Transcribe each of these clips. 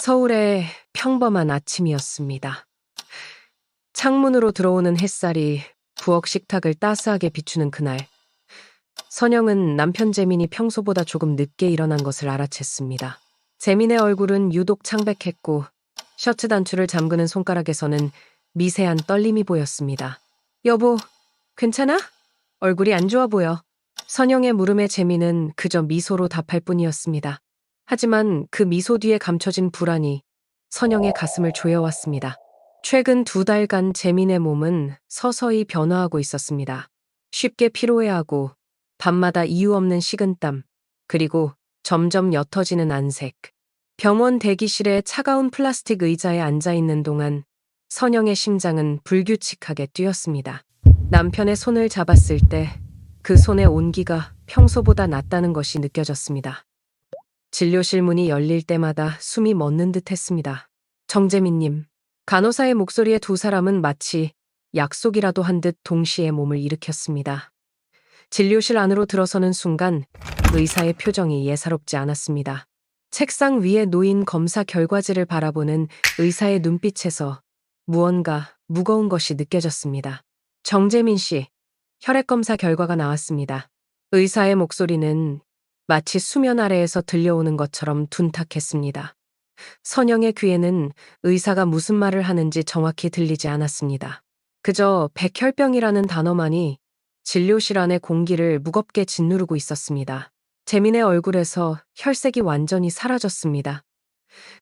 서울의 평범한 아침이었습니다. 창문으로 들어오는 햇살이 부엌 식탁을 따스하게 비추는 그날, 선영은 남편 재민이 평소보다 조금 늦게 일어난 것을 알아챘습니다. 재민의 얼굴은 유독 창백했고 셔츠 단추를 잠그는 손가락에서는 미세한 떨림이 보였습니다. 여보, 괜찮아? 얼굴이 안 좋아 보여. 선영의 물음에 재민은 그저 미소로 답할 뿐이었습니다. 하지만 그 미소 뒤에 감춰진 불안이 선영의 가슴을 조여왔습니다. 최근 두 달간 재민의 몸은 서서히 변화하고 있었습니다. 쉽게 피로해하고 밤마다 이유 없는 식은땀, 그리고 점점 옅어지는 안색. 병원 대기실에 차가운 플라스틱 의자에 앉아 있는 동안 선영의 심장은 불규칙하게 뛰었습니다. 남편의 손을 잡았을 때 그 손의 온기가 평소보다 낮다는 것이 느껴졌습니다. 진료실 문이 열릴 때마다 숨이 멎는 듯 했습니다. 정재민님, 간호사의 목소리에 두 사람은 마치 약속이라도 한 듯 동시에 몸을 일으켰습니다. 진료실 안으로 들어서는 순간 의사의 표정이 예사롭지 않았습니다. 책상 위에 놓인 검사 결과지를 바라보는 의사의 눈빛에서 무언가 무거운 것이 느껴졌습니다. 정재민 씨, 혈액검사 결과가 나왔습니다. 의사의 목소리는 마치 수면 아래에서 들려오는 것처럼 둔탁했습니다. 선영의 귀에는 의사가 무슨 말을 하는지 정확히 들리지 않았습니다. 그저 백혈병이라는 단어만이 진료실 안의 공기를 무겁게 짓누르고 있었습니다. 재민의 얼굴에서 혈색이 완전히 사라졌습니다.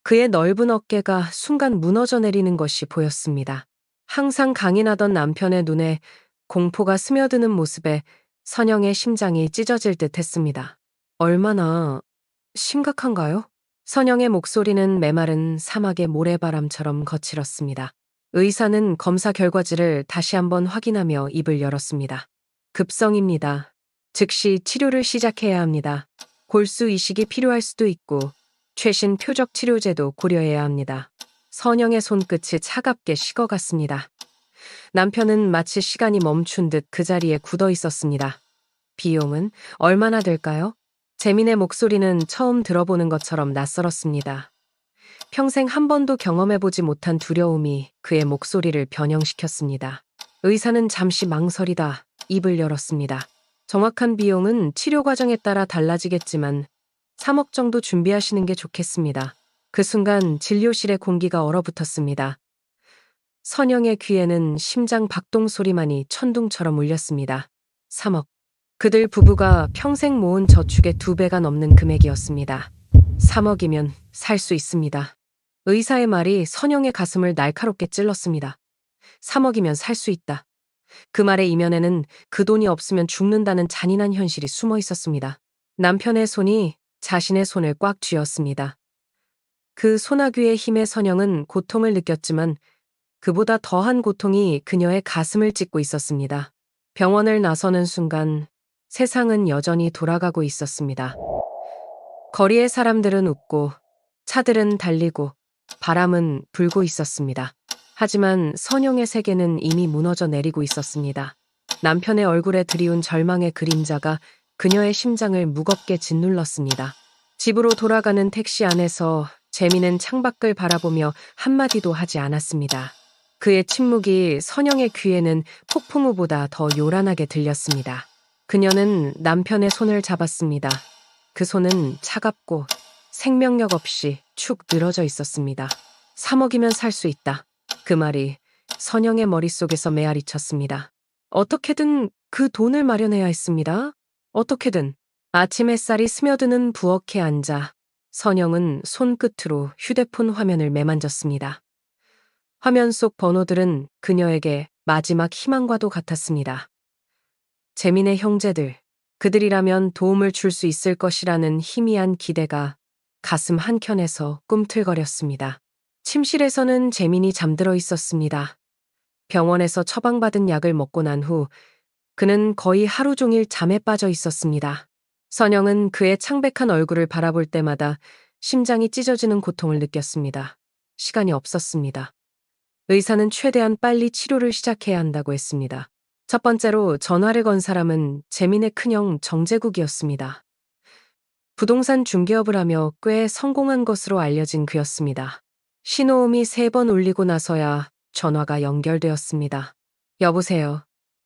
그의 넓은 어깨가 순간 무너져 내리는 것이 보였습니다. 항상 강인하던 남편의 눈에 공포가 스며드는 모습에 선영의 심장이 찢어질 듯 했습니다. 얼마나 심각한가요? 선영의 목소리는 메마른 사막의 모래바람처럼 거칠었습니다. 의사는 검사 결과지를 다시 한번 확인하며 입을 열었습니다. 급성입니다. 즉시 치료를 시작해야 합니다. 골수 이식이 필요할 수도 있고 최신 표적 치료제도 고려해야 합니다. 선영의 손끝이 차갑게 식어갔습니다. 남편은 마치 시간이 멈춘 듯 그 자리에 굳어 있었습니다. 비용은 얼마나 될까요? 재민의 목소리는 처음 들어보는 것처럼 낯설었습니다. 평생 한 번도 경험해보지 못한 두려움이 그의 목소리를 변형시켰습니다. 의사는 잠시 망설이다 입을 열었습니다. 정확한 비용은 치료 과정에 따라 달라지겠지만 3억 정도 준비하시는 게 좋겠습니다. 그 순간 진료실의 공기가 얼어붙었습니다. 선영의 귀에는 심장 박동 소리만이 천둥처럼 울렸습니다. 3억. 그들 부부가 평생 모은 저축의 두 배가 넘는 금액이었습니다. 3억이면 살 수 있습니다. 의사의 말이 선영의 가슴을 날카롭게 찔렀습니다. 3억이면 살 수 있다. 그 말의 이면에는 그 돈이 없으면 죽는다는 잔인한 현실이 숨어 있었습니다. 남편의 손이 자신의 손을 꽉 쥐었습니다. 그 소나귀의 힘에 선영은 고통을 느꼈지만 그보다 더한 고통이 그녀의 가슴을 찢고 있었습니다. 병원을 나서는 순간 세상은 여전히 돌아가고 있었습니다. 거리의 사람들은 웃고 차들은 달리고 바람은 불고 있었습니다. 하지만 선영의 세계는 이미 무너져 내리고 있었습니다. 남편의 얼굴에 드리운 절망의 그림자가 그녀의 심장을 무겁게 짓눌렀습니다. 집으로 돌아가는 택시 안에서 재미는 창밖을 바라보며 한마디도 하지 않았습니다. 그의 침묵이 선영의 귀에는 폭풍우보다 더 요란하게 들렸습니다. 그녀는 남편의 손을 잡았습니다. 그 손은 차갑고 생명력 없이 축 늘어져 있었습니다. 3억이면 살 수 있다. 그 말이 선영의 머릿속에서 메아리 쳤습니다. 어떻게든 그 돈을 마련해야 했습니다. 어떻게든 아침 햇살이 스며드는 부엌에 앉아 선영은 손끝으로 휴대폰 화면을 매만졌습니다. 화면 속 번호들은 그녀에게 마지막 희망과도 같았습니다. 재민의 형제들, 그들이라면 도움을 줄 수 있을 것이라는 희미한 기대가 가슴 한켠에서 꿈틀거렸습니다. 침실에서는 재민이 잠들어 있었습니다. 병원에서 처방받은 약을 먹고 난 후 그는 거의 하루 종일 잠에 빠져 있었습니다. 선영은 그의 창백한 얼굴을 바라볼 때마다 심장이 찢어지는 고통을 느꼈습니다. 시간이 없었습니다. 의사는 최대한 빨리 치료를 시작해야 한다고 했습니다. 첫 번째로 전화를 건 사람은 재민의 큰형 정재국이었습니다. 부동산 중개업을 하며 꽤 성공한 것으로 알려진 그였습니다. 신호음이 세 번 울리고 나서야 전화가 연결되었습니다. 여보세요.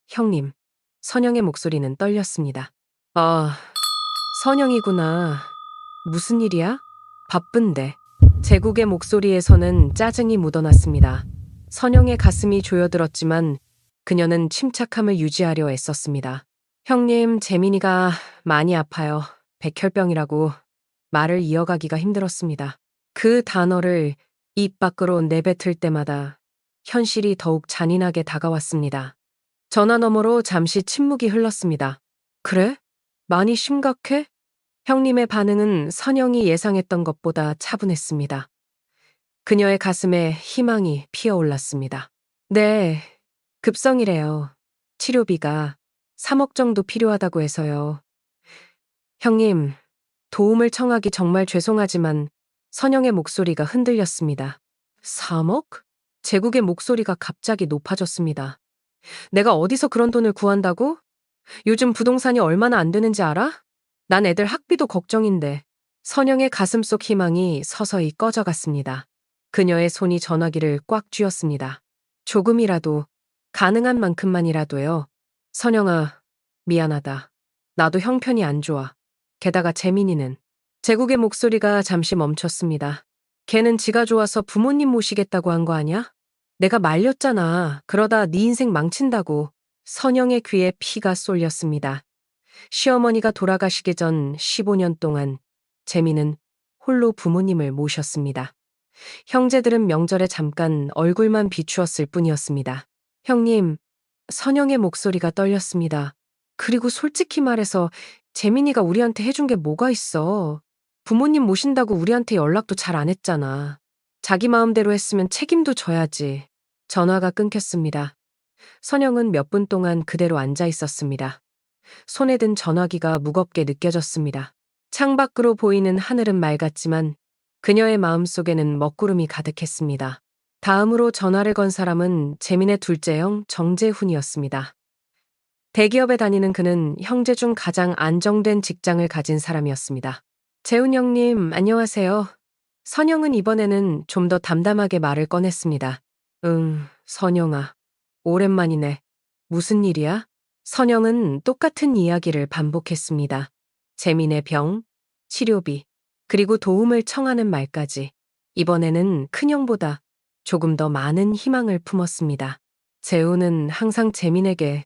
형님. 선영의 목소리는 떨렸습니다. 아, 선영이구나. 무슨 일이야? 바쁜데. 제국의 목소리에서는 짜증이 묻어났습니다. 선영의 가슴이 조여들었지만 그녀는 침착함을 유지하려 애썼습니다. 형님, 재민이가 많이 아파요. 백혈병이라고 말을 이어가기가 힘들었습니다. 그 단어를 입 밖으로 내뱉을 때마다 현실이 더욱 잔인하게 다가왔습니다. 전화 너머로 잠시 침묵이 흘렀습니다. 그래? 많이 심각해? 형님의 반응은 선영이 예상했던 것보다 차분했습니다. 그녀의 가슴에 희망이 피어올랐습니다. 네, 급성이래요. 치료비가 3억 정도 필요하다고 해서요. 형님, 도움을 청하기 정말 죄송하지만 선영의 목소리가 흔들렸습니다. 3억? 제국의 목소리가 갑자기 높아졌습니다. 내가 어디서 그런 돈을 구한다고? 요즘 부동산이 얼마나 안 되는지 알아? 난 애들 학비도 걱정인데. 선영의 가슴 속 희망이 서서히 꺼져갔습니다. 그녀의 손이 전화기를 꽉 쥐었습니다. 조금이라도, 가능한 만큼만이라도요. 선영아, 미안하다. 나도 형편이 안 좋아. 게다가 재민이는 제국의 목소리가 잠시 멈췄습니다. 걔는 지가 좋아서 부모님 모시겠다고 한 거 아냐? 내가 말렸잖아. 그러다 네 인생 망친다고. 선영의 귀에 피가 쏠렸습니다. 시어머니가 돌아가시기 전 15년 동안 재민은 홀로 부모님을 모셨습니다. 형제들은 명절에 잠깐 얼굴만 비추었을 뿐이었습니다. 형님, 선영의 목소리가 떨렸습니다. 그리고 솔직히 말해서 재민이가 우리한테 해준 게 뭐가 있어. 부모님 모신다고 우리한테 연락도 잘 안 했잖아. 자기 마음대로 했으면 책임도 져야지. 전화가 끊겼습니다. 선영은 몇 분 동안 그대로 앉아 있었습니다. 손에 든 전화기가 무겁게 느껴졌습니다. 창밖으로 보이는 하늘은 맑았지만 그녀의 마음속에는 먹구름이 가득했습니다. 다음으로 전화를 건 사람은 재민의 둘째 형 정재훈이었습니다. 대기업에 다니는 그는 형제 중 가장 안정된 직장을 가진 사람이었습니다. 재훈 형님, 안녕하세요. 선영은 이번에는 좀 더 담담하게 말을 꺼냈습니다. 응, 선영아. 오랜만이네. 무슨 일이야? 선영은 똑같은 이야기를 반복했습니다. 재민의 병, 치료비, 그리고 도움을 청하는 말까지. 이번에는 큰형보다 조금 더 많은 희망을 품었습니다. 재우는 항상 재민에게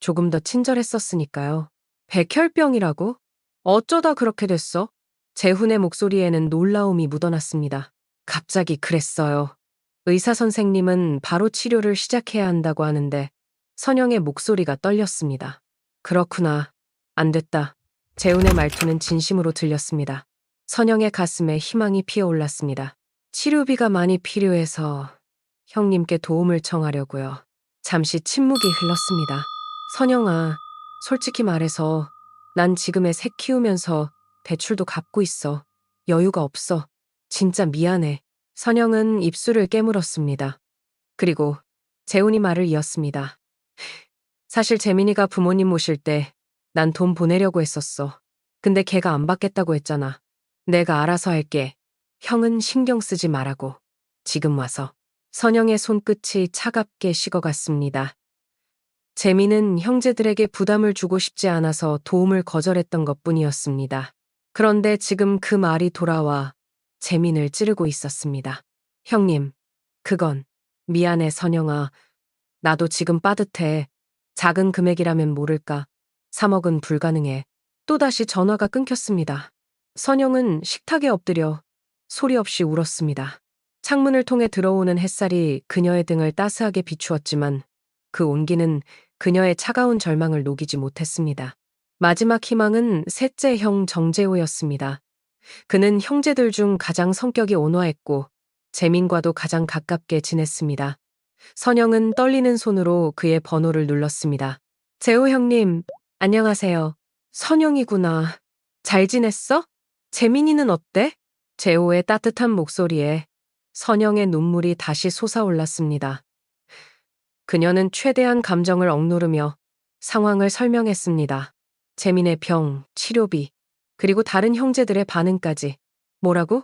조금 더 친절했었으니까요. 백혈병이라고? 어쩌다 그렇게 됐어? 재훈의 목소리에는 놀라움이 묻어났습니다. 갑자기 그랬어요. 의사 선생님은 바로 치료를 시작해야 한다고 하는데 선영의 목소리가 떨렸습니다. 그렇구나. 안 됐다. 재훈의 말투는 진심으로 들렸습니다. 선영의 가슴에 희망이 피어올랐습니다. 치료비가 많이 필요해서 형님께 도움을 청하려고요. 잠시 침묵이 흘렀습니다. 선영아, 솔직히 말해서 난 지금의 새 키우면서 대출도 갚고 있어. 여유가 없어. 진짜 미안해. 선영은 입술을 깨물었습니다. 그리고 재훈이 말을 이었습니다. 사실 재민이가 부모님 모실 때 난 돈 보내려고 했었어. 근데 걔가 안 받겠다고 했잖아. 내가 알아서 할게. 형은 신경 쓰지 말라고. 지금 와서. 선영의 손끝이 차갑게 식어갔습니다. 재민은 형제들에게 부담을 주고 싶지 않아서 도움을 거절했던 것 뿐이었습니다. 그런데 지금 그 말이 돌아와 재민을 찌르고 있었습니다. 형님, 그건 미안해 선영아. 나도 지금 빠듯해. 작은 금액이라면 모를까. 3억은 불가능해. 또다시 전화가 끊겼습니다. 선영은 식탁에 엎드려 소리 없이 울었습니다. 창문을 통해 들어오는 햇살이 그녀의 등을 따스하게 비추었지만 그 온기는 그녀의 차가운 절망을 녹이지 못했습니다. 마지막 희망은 셋째 형 정재호였습니다. 그는 형제들 중 가장 성격이 온화했고 재민과도 가장 가깝게 지냈습니다. 선영은 떨리는 손으로 그의 번호를 눌렀습니다. 재호 형님, 안녕하세요. 선영이구나. 잘 지냈어? 재민이는 어때? 재호의 따뜻한 목소리에 선영의 눈물이 다시 솟아올랐습니다. 그녀는 최대한 감정을 억누르며 상황을 설명했습니다. 재민의 병, 치료비, 그리고 다른 형제들의 반응까지. 뭐라고?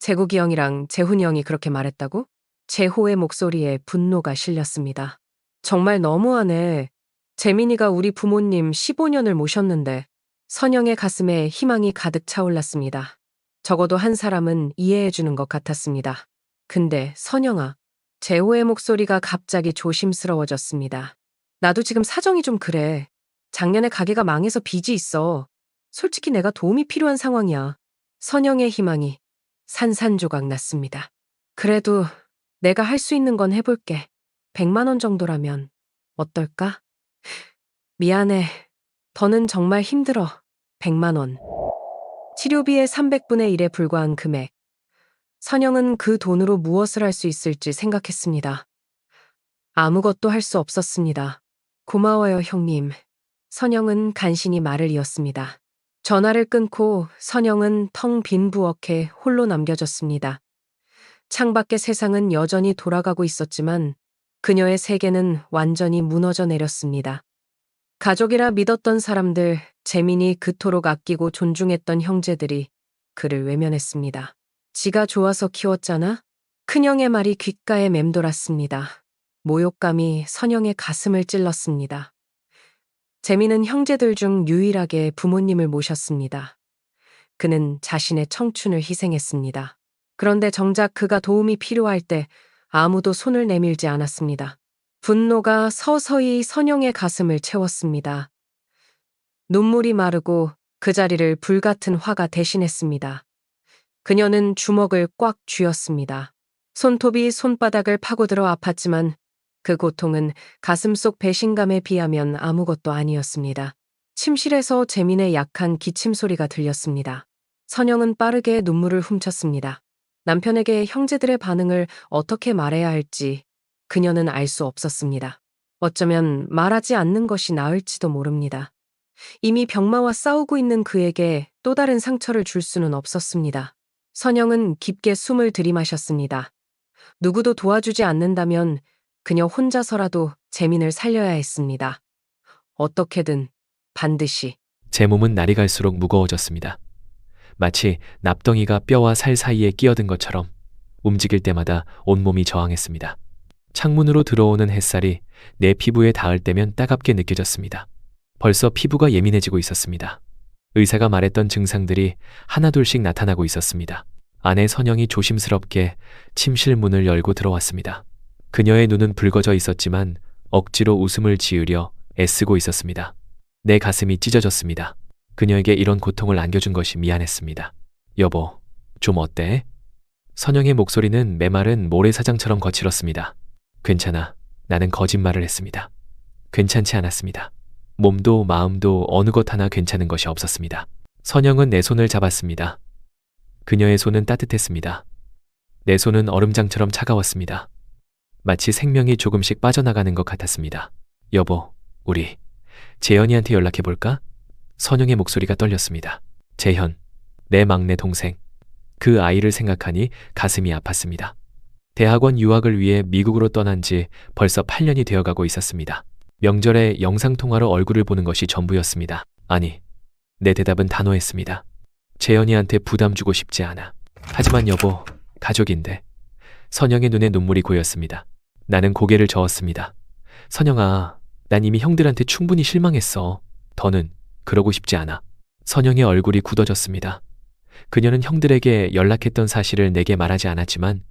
재국이 형이랑 재훈이 형이 그렇게 말했다고? 재호의 목소리에 분노가 실렸습니다. 정말 너무하네. 재민이가 우리 부모님 15년을 모셨는데 선영의 가슴에 희망이 가득 차올랐습니다. 적어도 한 사람은 이해해주는 것 같았습니다. 근데 선영아, 재호의 목소리가 갑자기 조심스러워졌습니다. 나도 지금 사정이 좀 그래. 작년에 가게가 망해서 빚이 있어. 솔직히 내가 도움이 필요한 상황이야. 선영의 희망이 산산조각 났습니다. 그래도 내가 할 수 있는 건 해볼게. 100만 원 정도라면 어떨까? 미안해. 더는 정말 힘들어. 100만 원. 치료비의 300분의 1에 불과한 금액. 선영은 그 돈으로 무엇을 할 수 있을지 생각했습니다. 아무것도 할 수 없었습니다. 고마워요, 형님. 선영은 간신히 말을 이었습니다. 전화를 끊고 선영은 텅 빈 부엌에 홀로 남겨졌습니다. 창밖의 세상은 여전히 돌아가고 있었지만 그녀의 세계는 완전히 무너져 내렸습니다. 가족이라 믿었던 사람들, 재민이 그토록 아끼고 존중했던 형제들이 그를 외면했습니다. 지가 좋아서 키웠잖아? 큰형의 말이 귓가에 맴돌았습니다. 모욕감이 선영의 가슴을 찔렀습니다. 재민은 형제들 중 유일하게 부모님을 모셨습니다. 그는 자신의 청춘을 희생했습니다. 그런데 정작 그가 도움이 필요할 때 아무도 손을 내밀지 않았습니다. 분노가 서서히 선영의 가슴을 채웠습니다. 눈물이 마르고 그 자리를 불같은 화가 대신했습니다. 그녀는 주먹을 꽉 쥐었습니다. 손톱이 손바닥을 파고들어 아팠지만 그 고통은 가슴 속 배신감에 비하면 아무것도 아니었습니다. 침실에서 재민의 약한 기침 소리가 들렸습니다. 선영은 빠르게 눈물을 훔쳤습니다. 남편에게 형제들의 반응을 어떻게 말해야 할지 그녀는 알 수 없었습니다. 어쩌면 말하지 않는 것이 나을지도 모릅니다. 이미 병마와 싸우고 있는 그에게 또 다른 상처를 줄 수는 없었습니다. 선영은 깊게 숨을 들이마셨습니다. 누구도 도와주지 않는다면 그녀 혼자서라도 재민을 살려야 했습니다. 어떻게든 반드시 제 몸은 날이 갈수록 무거워졌습니다. 마치 납덩이가 뼈와 살 사이에 끼어든 것처럼 움직일 때마다 온몸이 저항했습니다. 창문으로 들어오는 햇살이 내 피부에 닿을 때면 따갑게 느껴졌습니다. 벌써 피부가 예민해지고 있었습니다. 의사가 말했던 증상들이 하나둘씩 나타나고 있었습니다. 아내 선영이 조심스럽게 침실 문을 열고 들어왔습니다. 그녀의 눈은 붉어져 있었지만 억지로 웃음을 지으려 애쓰고 있었습니다. 내 가슴이 찢어졌습니다. 그녀에게 이런 고통을 안겨준 것이 미안했습니다. 여보, 좀 어때? 선영의 목소리는 메마른 모래사장처럼 거칠었습니다. 괜찮아. 나는 거짓말을 했습니다. 괜찮지 않았습니다. 몸도 마음도 어느 것 하나 괜찮은 것이 없었습니다. 선영은 내 손을 잡았습니다. 그녀의 손은 따뜻했습니다. 내 손은 얼음장처럼 차가웠습니다. 마치 생명이 조금씩 빠져나가는 것 같았습니다. 여보, 우리 재현이한테 연락해 볼까? 선영의 목소리가 떨렸습니다. 재현, 내 막내 동생. 그 아이를 생각하니 가슴이 아팠습니다. 대학원 유학을 위해 미국으로 떠난 지 벌써 8년이 되어가고 있었습니다. 명절에 영상통화로 얼굴을 보는 것이 전부였습니다. 아니, 내 대답은 단호했습니다. 재현이한테 부담 주고 싶지 않아. 하지만 여보, 가족인데. 선영의 눈에 눈물이 고였습니다. 나는 고개를 저었습니다. 선영아, 난 이미 형들한테 충분히 실망했어. 더는 그러고 싶지 않아. 선영의 얼굴이 굳어졌습니다. 그녀는 형들에게 연락했던 사실을 내게 말하지 않았지만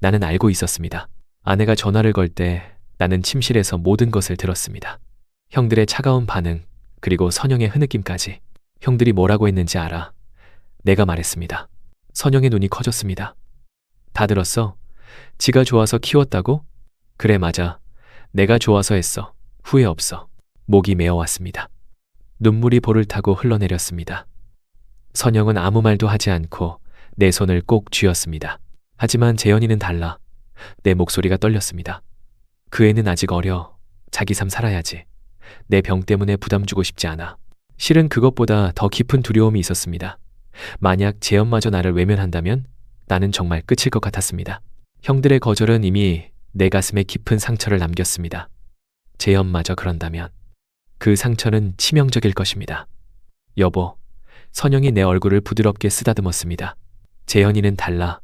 나는 알고 있었습니다. 아내가 전화를 걸 때 나는 침실에서 모든 것을 들었습니다. 형들의 차가운 반응, 그리고 선영의 흐느낌까지. 형들이 뭐라고 했는지 알아. 내가 말했습니다. 선영의 눈이 커졌습니다. 다 들었어? 지가 좋아서 키웠다고? 그래, 맞아. 내가 좋아서 했어. 후회 없어. 목이 메어왔습니다. 눈물이 볼을 타고 흘러내렸습니다. 선영은 아무 말도 하지 않고 내 손을 꼭 쥐었습니다. 하지만 재현이는 달라. 내 목소리가 떨렸습니다. 그 애는 아직 어려. 자기 삶 살아야지. 내 병 때문에 부담 주고 싶지 않아. 실은 그것보다 더 깊은 두려움이 있었습니다. 만약 재현마저 나를 외면한다면 나는 정말 끝일 것 같았습니다. 형들의 거절은 이미 내 가슴에 깊은 상처를 남겼습니다. 재현마저 그런다면 그 상처는 치명적일 것입니다. 여보, 선영이 내 얼굴을 부드럽게 쓰다듬었습니다. 재현이는 달라.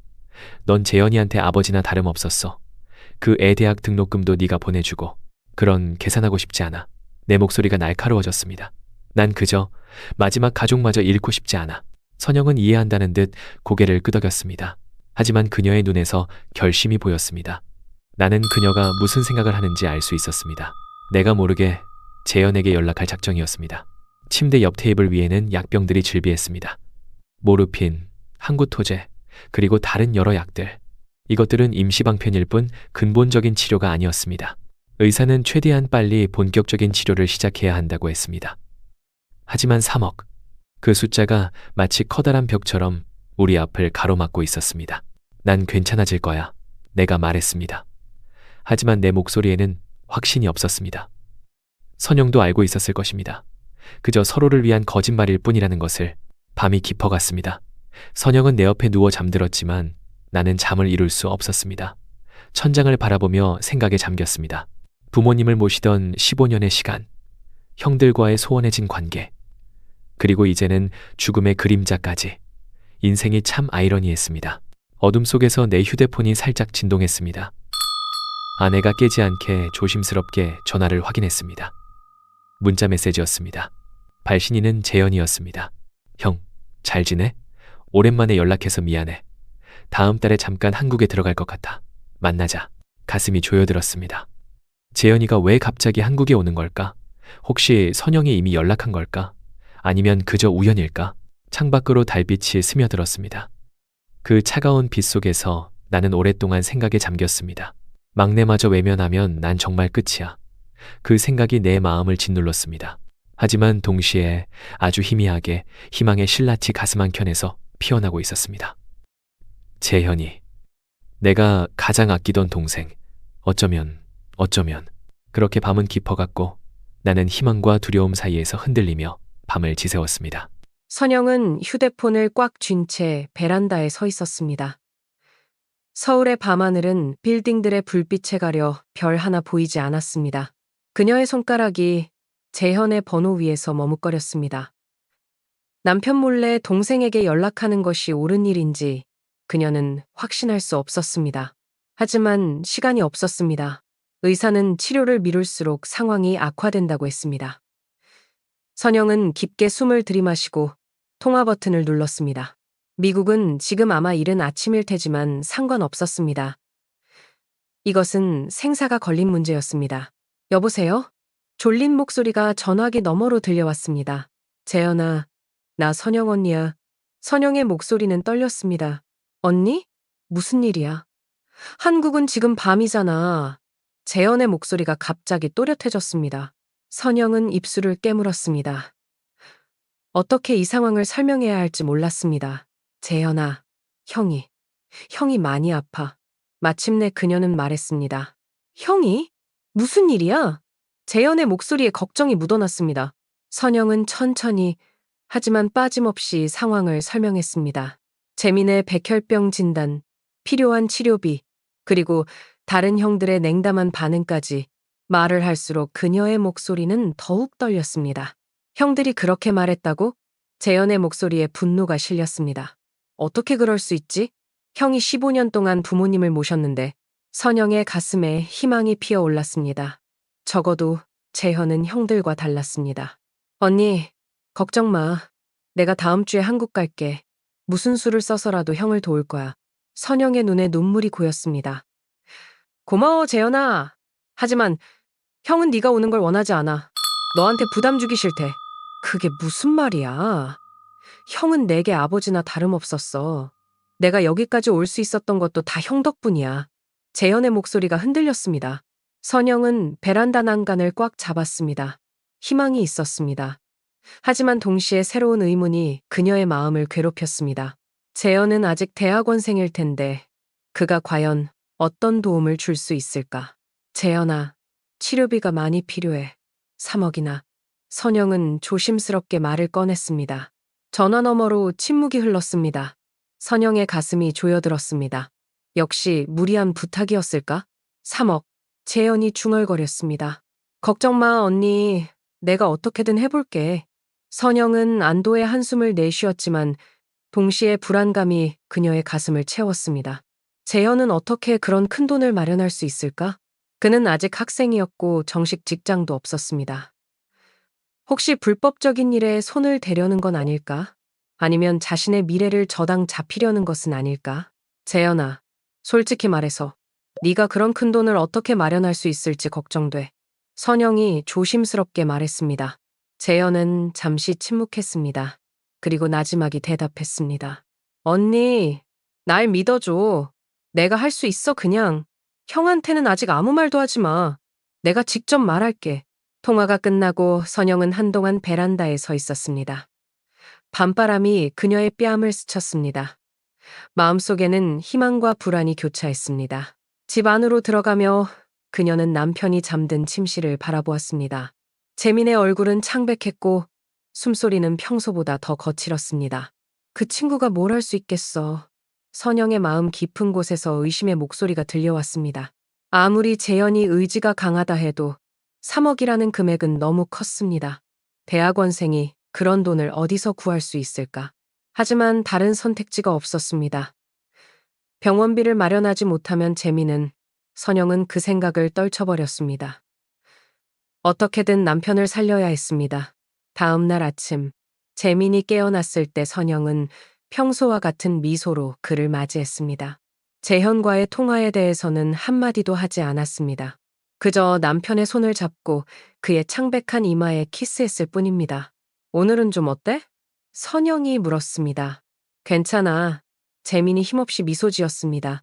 넌 재현이한테 아버지나 다름없었어. 그 애 대학 등록금도 네가 보내주고 그런 계산하고 싶지 않아. 내 목소리가 날카로워졌습니다. 난 그저 마지막 가족마저 잃고 싶지 않아. 선영은 이해한다는 듯 고개를 끄덕였습니다. 하지만 그녀의 눈에서 결심이 보였습니다. 나는 그녀가 무슨 생각을 하는지 알 수 있었습니다. 내가 모르게 재현에게 연락할 작정이었습니다. 침대 옆 테이블 위에는 약병들이 즐비했습니다. 모르핀, 항구토제, 그리고 다른 여러 약들. 이것들은 임시방편일 뿐 근본적인 치료가 아니었습니다. 의사는 최대한 빨리 본격적인 치료를 시작해야 한다고 했습니다. 하지만 3억. 그 숫자가 마치 커다란 벽처럼 우리 앞을 가로막고 있었습니다. 난 괜찮아질 거야. 내가 말했습니다. 하지만 내 목소리에는 확신이 없었습니다. 선영도 알고 있었을 것입니다. 그저 서로를 위한 거짓말일 뿐이라는 것을 밤이 깊어갔습니다. 선영은 내 옆에 누워 잠들었지만 나는 잠을 이룰 수 없었습니다. 천장을 바라보며 생각에 잠겼습니다. 부모님을 모시던 15년의 시간, 형들과의 소원해진 관계, 그리고 이제는 죽음의 그림자까지. 인생이 참 아이러니했습니다. 어둠 속에서 내 휴대폰이 살짝 진동했습니다. 아내가 깨지 않게 조심스럽게 전화를 확인했습니다. 문자 메시지였습니다. 발신인은 재현이었습니다. 형, 잘 지내? 오랜만에 연락해서 미안해. 다음 달에 잠깐 한국에 들어갈 것 같아. 만나자. 가슴이 조여들었습니다. 재현이가 왜 갑자기 한국에 오는 걸까? 혹시 선영이 이미 연락한 걸까? 아니면 그저 우연일까? 창밖으로 달빛이 스며들었습니다. 그 차가운 빛 속에서 나는 오랫동안 생각에 잠겼습니다. 막내마저 외면하면 난 정말 끝이야. 그 생각이 내 마음을 짓눌렀습니다. 하지만 동시에 아주 희미하게 희망의 신라치 가슴 한켠에서 피어나고 있었습니다. 재현이. 내가 가장 아끼던 동생. 어쩌면, 어쩌면. 그렇게 밤은 깊어갔고 나는 희망과 두려움 사이에서 흔들리며 밤을 지새웠습니다. 선영은 휴대폰을 꽉 쥔 채 베란다에 서 있었습니다. 서울의 밤하늘은 빌딩들의 불빛에 가려 별 하나 보이지 않았습니다. 그녀의 손가락이 재현의 번호 위에서 머뭇거렸습니다. 남편 몰래 동생에게 연락하는 것이 옳은 일인지 그녀는 확신할 수 없었습니다. 하지만 시간이 없었습니다. 의사는 치료를 미룰수록 상황이 악화된다고 했습니다. 선영은 깊게 숨을 들이마시고 통화 버튼을 눌렀습니다. 미국은 지금 아마 이른 아침일 테지만 상관없었습니다. 이것은 생사가 걸린 문제였습니다. 여보세요? 졸린 목소리가 전화기 너머로 들려왔습니다. 재현아, 나 선영 언니야. 선영의 목소리는 떨렸습니다. 언니? 무슨 일이야? 한국은 지금 밤이잖아. 재현의 목소리가 갑자기 또렷해졌습니다. 선영은 입술을 깨물었습니다. 어떻게 이 상황을 설명해야 할지 몰랐습니다. 재현아, 형이, 형이 많이 아파. 마침내 그녀는 말했습니다. 형이? 무슨 일이야? 재현의 목소리에 걱정이 묻어났습니다. 선영은 천천히, 하지만 빠짐없이 상황을 설명했습니다. 재민의 백혈병 진단, 필요한 치료비, 그리고 다른 형들의 냉담한 반응까지 말을 할수록 그녀의 목소리는 더욱 떨렸습니다. 형들이 그렇게 말했다고? 재현의 목소리에 분노가 실렸습니다. 어떻게 그럴 수 있지? 형이 15년 동안 부모님을 모셨는데 선영의 가슴에 희망이 피어 올랐습니다. 적어도 재현은 형들과 달랐습니다. 언니, 걱정 마. 내가 다음 주에 한국 갈게. 무슨 수를 써서라도 형을 도울 거야. 선영의 눈에 눈물이 고였습니다. 고마워, 재현아. 하지만 형은 네가 오는 걸 원하지 않아. 너한테 부담 주기 싫대. 그게 무슨 말이야? 형은 내게 아버지나 다름없었어. 내가 여기까지 올 수 있었던 것도 다 형 덕분이야. 재현의 목소리가 흔들렸습니다. 선영은 베란다 난간을 꽉 잡았습니다. 희망이 있었습니다. 하지만 동시에 새로운 의문이 그녀의 마음을 괴롭혔습니다. 재현은 아직 대학원생일 텐데 그가 과연 어떤 도움을 줄 수 있을까? 재현아, 치료비가 많이 필요해. 3억이나. 선영은 조심스럽게 말을 꺼냈습니다. 전화 너머로 침묵이 흘렀습니다. 선영의 가슴이 조여들었습니다. 역시 무리한 부탁이었을까? 3억. 재현이 중얼거렸습니다. 걱정 마, 언니. 내가 어떻게든 해볼게. 선영은 안도의 한숨을 내쉬었지만 동시에 불안감이 그녀의 가슴을 채웠습니다. 재현은 어떻게 그런 큰 돈을 마련할 수 있을까? 그는 아직 학생이었고 정식 직장도 없었습니다. 혹시 불법적인 일에 손을 대려는 건 아닐까? 아니면 자신의 미래를 저당 잡히려는 것은 아닐까? 재현아, 솔직히 말해서 네가 그런 큰 돈을 어떻게 마련할 수 있을지 걱정돼. 선영이 조심스럽게 말했습니다. 재현은 잠시 침묵했습니다. 그리고 나지막이 대답했습니다. 언니, 날 믿어줘. 내가 할 수 있어, 그냥. 형한테는 아직 아무 말도 하지 마. 내가 직접 말할게. 통화가 끝나고 선영은 한동안 베란다에 서 있었습니다. 밤바람이 그녀의 뺨을 스쳤습니다. 마음속에는 희망과 불안이 교차했습니다. 집 안으로 들어가며 그녀는 남편이 잠든 침실을 바라보았습니다. 재민의 얼굴은 창백했고 숨소리는 평소보다 더 거칠었습니다. 그 친구가 뭘 할 수 있겠어. 선영의 마음 깊은 곳에서 의심의 목소리가 들려왔습니다. 아무리 재현이 의지가 강하다 해도 3억이라는 금액은 너무 컸습니다. 대학원생이 그런 돈을 어디서 구할 수 있을까? 하지만 다른 선택지가 없었습니다. 병원비를 마련하지 못하면 재민은 선영은 그 생각을 떨쳐버렸습니다. 어떻게든 남편을 살려야 했습니다. 다음 날 아침, 재민이 깨어났을 때 선영은 평소와 같은 미소로 그를 맞이했습니다. 재현과의 통화에 대해서는 한마디도 하지 않았습니다. 그저 남편의 손을 잡고 그의 창백한 이마에 키스했을 뿐입니다. 오늘은 좀 어때? 선영이 물었습니다. 괜찮아. 재민이 힘없이 미소 지었습니다.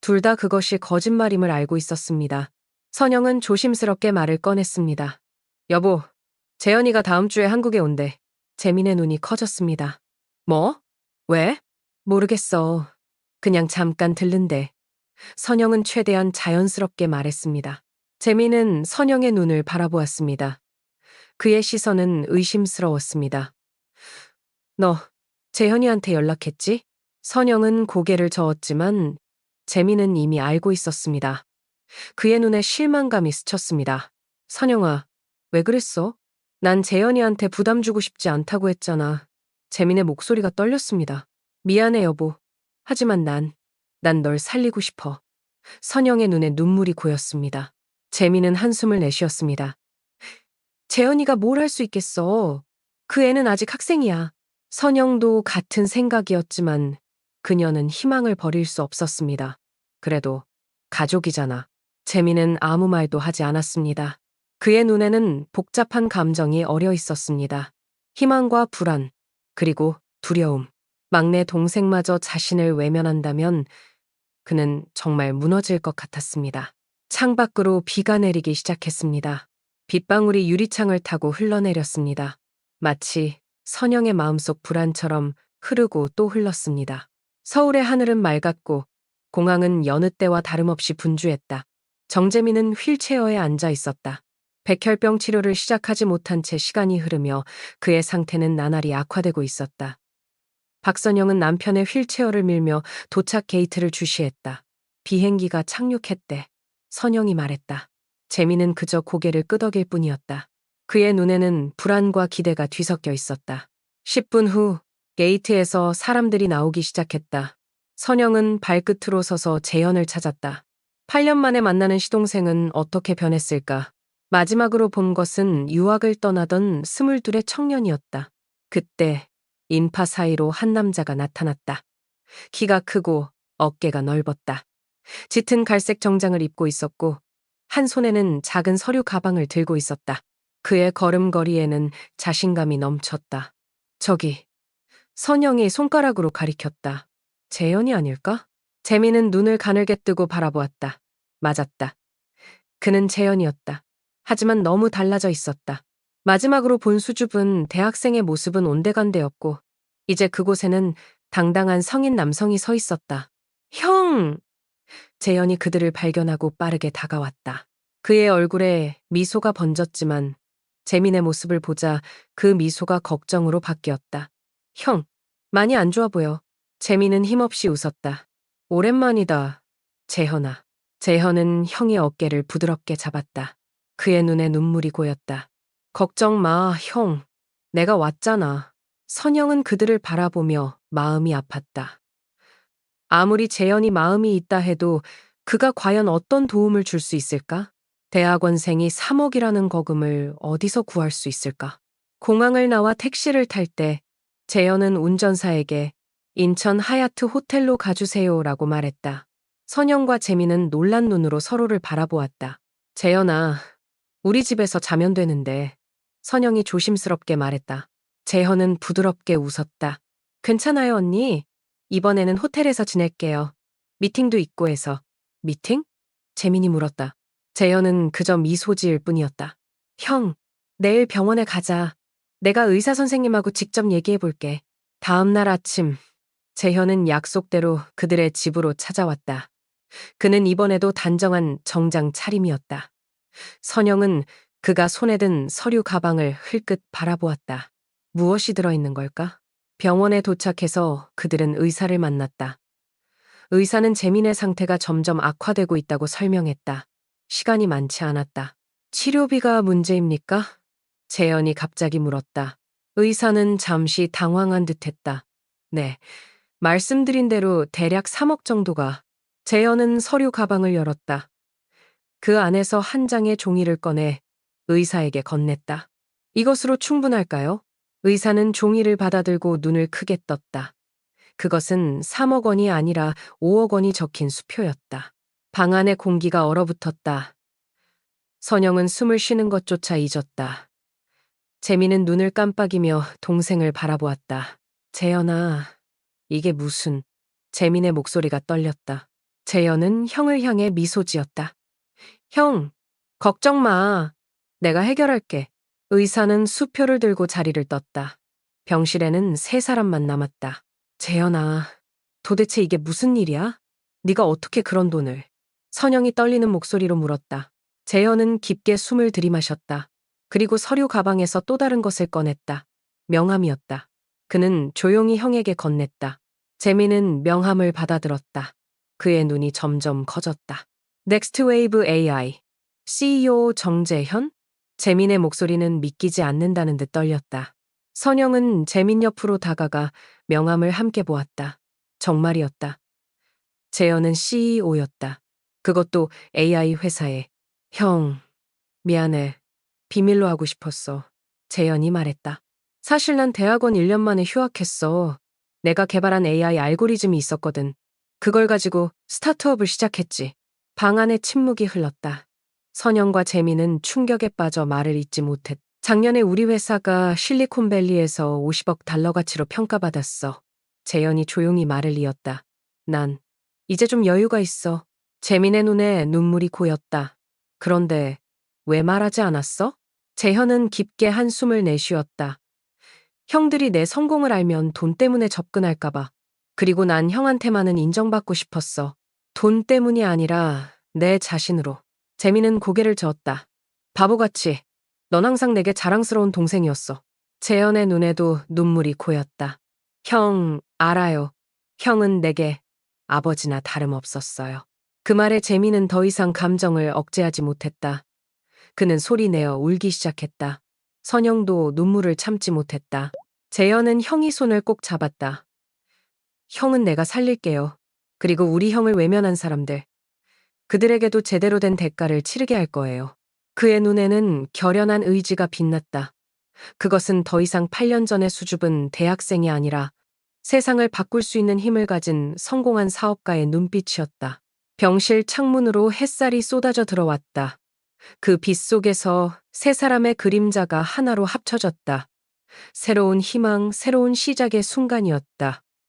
둘 다 그것이 거짓말임을 알고 있었습니다. 선영은 조심스럽게 말을 꺼냈습니다. 여보, 재현이가 다음 주에 한국에 온대. 재민의 눈이 커졌습니다. 뭐? 왜? 모르겠어. 그냥 잠깐 들른대. 선영은 최대한 자연스럽게 말했습니다. 재민은 선영의 눈을 바라보았습니다. 그의 시선은 의심스러웠습니다. 너, 재현이한테 연락했지? 선영은 고개를 저었지만 재민은 이미 알고 있었습니다. 그의 눈에 실망감이 스쳤습니다. 선영아, 왜 그랬어? 난 재현이한테 부담 주고 싶지 않다고 했잖아. 재민의 목소리가 떨렸습니다. 미안해, 여보. 하지만 난, 난 널 살리고 싶어. 선영의 눈에 눈물이 고였습니다. 재민은 한숨을 내쉬었습니다. 재현이가 뭘 할 수 있겠어. 그 애는 아직 학생이야. 선영도 같은 생각이었지만 그녀는 희망을 버릴 수 없었습니다. 그래도 가족이잖아. 재민은 아무 말도 하지 않았습니다. 그의 눈에는 복잡한 감정이 어려 있었습니다. 희망과 불안, 그리고 두려움. 막내 동생마저 자신을 외면한다면 그는 정말 무너질 것 같았습니다. 창밖으로 비가 내리기 시작했습니다. 빗방울이 유리창을 타고 흘러내렸습니다. 마치 선영의 마음속 불안처럼 흐르고 또 흘렀습니다. 서울의 하늘은 맑았고 공항은 여느 때와 다름없이 분주했다. 정재민은 휠체어에 앉아 있었다. 백혈병 치료를 시작하지 못한 채 시간이 흐르며 그의 상태는 나날이 악화되고 있었다. 박선영은 남편의 휠체어를 밀며 도착 게이트를 주시했다. 비행기가 착륙했대. 선영이 말했다. 재민은 그저 고개를 끄덕일 뿐이었다. 그의 눈에는 불안과 기대가 뒤섞여 있었다. 10분 후 게이트에서 사람들이 나오기 시작했다. 선영은 발끝으로 서서 재현을 찾았다. 8년 만에 만나는 시동생은 어떻게 변했을까? 마지막으로 본 것은 유학을 떠나던 스물둘의 청년이었다. 그때 인파 사이로 한 남자가 나타났다. 키가 크고 어깨가 넓었다. 짙은 갈색 정장을 입고 있었고 한 손에는 작은 서류 가방을 들고 있었다. 그의 걸음걸이에는 자신감이 넘쳤다. 저기, 선영이 손가락으로 가리켰다. 재현이 아닐까? 재민은 눈을 가늘게 뜨고 바라보았다. 맞았다. 그는 재현이었다. 하지만 너무 달라져 있었다. 마지막으로 본 수줍은 대학생의 모습은 온데간데였고, 이제 그곳에는 당당한 성인 남성이 서 있었다. 형! 재현이 그들을 발견하고 빠르게 다가왔다. 그의 얼굴에 미소가 번졌지만 재민의 모습을 보자 그 미소가 걱정으로 바뀌었다. 형, 많이 안 좋아 보여. 재민은 힘없이 웃었다. 오랜만이다. 재현아. 재현은 형의 어깨를 부드럽게 잡았다. 그의 눈에 눈물이 고였다. 걱정 마, 형. 내가 왔잖아. 선영은 그들을 바라보며 마음이 아팠다. 아무리 재현이 마음이 있다 해도 그가 과연 어떤 도움을 줄 수 있을까? 대학원생이 3억이라는 거금을 어디서 구할 수 있을까? 공항을 나와 택시를 탈 때 재현은 운전사에게 인천 하얏트 호텔로 가주세요 라고 말했다. 선영과 재민은 놀란 눈으로 서로를 바라보았다. 재현아, 우리 집에서 자면 되는데. 선영이 조심스럽게 말했다. 재현은 부드럽게 웃었다. 괜찮아요, 언니. 이번에는 호텔에서 지낼게요. 미팅도 있고 해서. 미팅? 재민이 물었다. 재현은 그저 미소 지을 뿐이었다. 형, 내일 병원에 가자. 내가 의사 선생님하고 직접 얘기해 볼게. 다음 날 아침, 재현은 약속대로 그들의 집으로 찾아왔다. 그는 이번에도 단정한 정장 차림이었다. 선영은 그가 손에 든 서류 가방을 흘끗 바라보았다. 무엇이 들어있는 걸까? 병원에 도착해서 그들은 의사를 만났다. 의사는 재민의 상태가 점점 악화되고 있다고 설명했다. 시간이 많지 않았다. 치료비가 문제입니까? 재현이 갑자기 물었다. 의사는 잠시 당황한 듯 했다. 네. 말씀드린 대로 대략 3억 정도가. 재현은 서류 가방을 열었다. 그 안에서 한 장의 종이를 꺼내 의사에게 건넸다. 이것으로 충분할까요? 의사는 종이를 받아들고 눈을 크게 떴다. 그것은 3억 원이 아니라 5억 원이 적힌 수표였다. 방 안의 공기가 얼어붙었다. 선영은 숨을 쉬는 것조차 잊었다. 재미는 눈을 깜빡이며 동생을 바라보았다. 재현아, 이게 무슨... 재민의 목소리가 떨렸다. 재현은 형을 향해 미소 지었다. 형, 걱정 마. 내가 해결할게. 의사는 수표를 들고 자리를 떴다. 병실에는 세 사람만 남았다. 재현아, 도대체 이게 무슨 일이야? 네가 어떻게 그런 돈을? 선영이 떨리는 목소리로 물었다. 재현은 깊게 숨을 들이마셨다. 그리고 서류 가방에서 또 다른 것을 꺼냈다. 명함이었다. 그는 조용히 형에게 건넸다. 재민은 명함을 받아들었다. 그의 눈이 점점 커졌다. 넥스트 웨이브 AI CEO 정재현? 재민의 목소리는 믿기지 않는다는 듯 떨렸다. 선영은 재민 옆으로 다가가 명함을 함께 보았다. 정말이었다. 재현은 CEO였다. 그것도 AI 회사에. 형, 미안해. 비밀로 하고 싶었어. 재현이 말했다. 사실 난 대학원 1년 만에 휴학했어. 내가 개발한 AI 알고리즘이 있었거든. 그걸 가지고 스타트업을 시작했지. 방 안에 침묵이 흘렀다. 선영과 재민은 충격에 빠져 말을 잇지 못했. 작년에 우리 회사가 실리콘밸리에서 50억 달러 가치로 평가받았어. 재현이 조용히 말을 이었다. 난 이제 좀 여유가 있어. 재민의 눈에 눈물이 고였다. 그런데 왜 말하지 않았어? 재현은 깊게 한숨을 내쉬었다. 형들이 내 성공을 알면 돈 때문에 접근할까봐. 그리고 난 형한테만은 인정받고 싶었어. 돈 때문이 아니라 내 자신으로. 재민은 고개를 저었다. 바보같이. 넌 항상 내게 자랑스러운 동생이었어. 재현의 눈에도 눈물이 고였다. 형, 알아요. 형은 내게 아버지나 다름없었어요. 그 말에 재민은 더 이상 감정을 억제하지 못했다. 그는 소리내어 울기 시작했다. 선영도 눈물을 참지 못했다. 재현은 형이 손을 꼭 잡았다. 형은 내가 살릴게요. 그리고 우리 형을 외면한 사람들. 그들에게도 제대로 된 대가를 치르게 할 거예요. 그의 눈에는 결연한 의지가 빛났다. 그것은 더 이상 8년 전의 수줍은 대학생이 아니라 세상을 바꿀 수 있는 힘을 가진 성공한 사업가의 눈빛이었다. 병실 창문으로 햇살이 쏟아져 들어왔다. 그 빛 속에서 세 사람의 그림자가 하나로 합쳐졌다. 새로운 희망, 새로운 시작의 순간이었다.